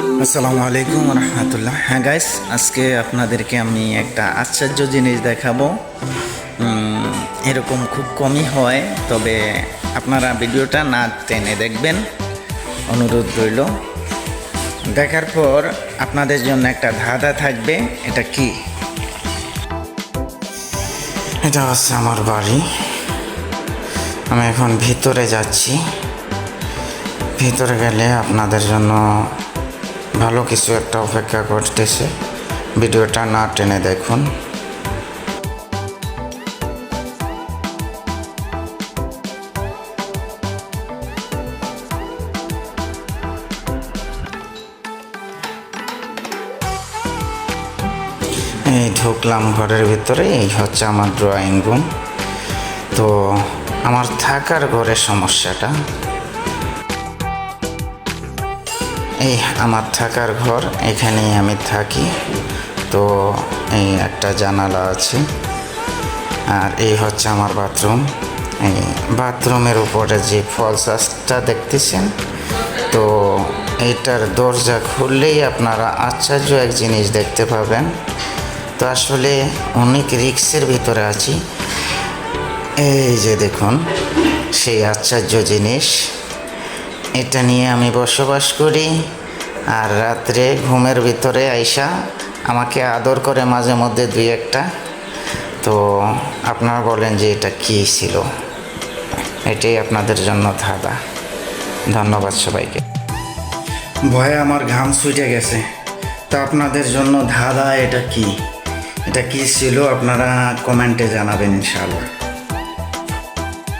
আসসালামু আলাইকুম রহমতুল্লাহ। হ্যাঁ গাইস আজকে আপনাদেরকে আমি একটা আশ্চর্য জিনিস দেখাবো। এরকম খুব কমই হয়, তবে আপনারা ভিডিওটা না টেনে দেখবেন। অনুরোধ রইল। দেখার পর আপনাদের জন্য একটা ধাঁধা থাকবে, এটা কি? এটা হচ্ছে আমার বাড়ি। আমি এখন ভিতরে যাচ্ছি। ভিতরে গেলে আপনাদের জন্য ভালো কিছু একটা অপেক্ষা করতেছে। ভিডিওটা না টেনে দেখুন। এই ঢুকলাম ঘরের ভিতরে, এই হচ্ছে আমার ড্রয়িং রুম তো আমার থাকার ঘরের সমস্যাটা। এই আমার থাকার ঘর, এখানেই আমি থাকি। তো এই একটা জানালা আছে। আর এই হচ্ছে আমার বাথরুম। এই বাথরুমের উপরে যে ফলসাসটা দেখতেছেন, তো এইটার দরজা খুললেই আপনারা আশ্চর্য এক জিনিস দেখতে পাবেন। তো আসলে অনেক রিক্সের ভিতরে আছি। এই যে দেখুন, সেই আশ্চর্য জিনিস। এটা নিয়ে আমি বসবাস করি। আর রাত্রে ঘুমের ভিতরে আইসা আমাকে আদর করে মাঝে মধ্যে দুই একটা। তো আপনারা বলেন যে এটা কী ছিল? এটাই আপনাদের জন্য ধাঁধা। ধন্যবাদ সবাইকে। ভয়ে আমার ঘাম ছুটে গেছে। তো আপনাদের জন্য ধাঁধা এটা কি? এটা কি ছিল? আপনারা কমেন্টে জানাবেন ইনশাআল্লাহ।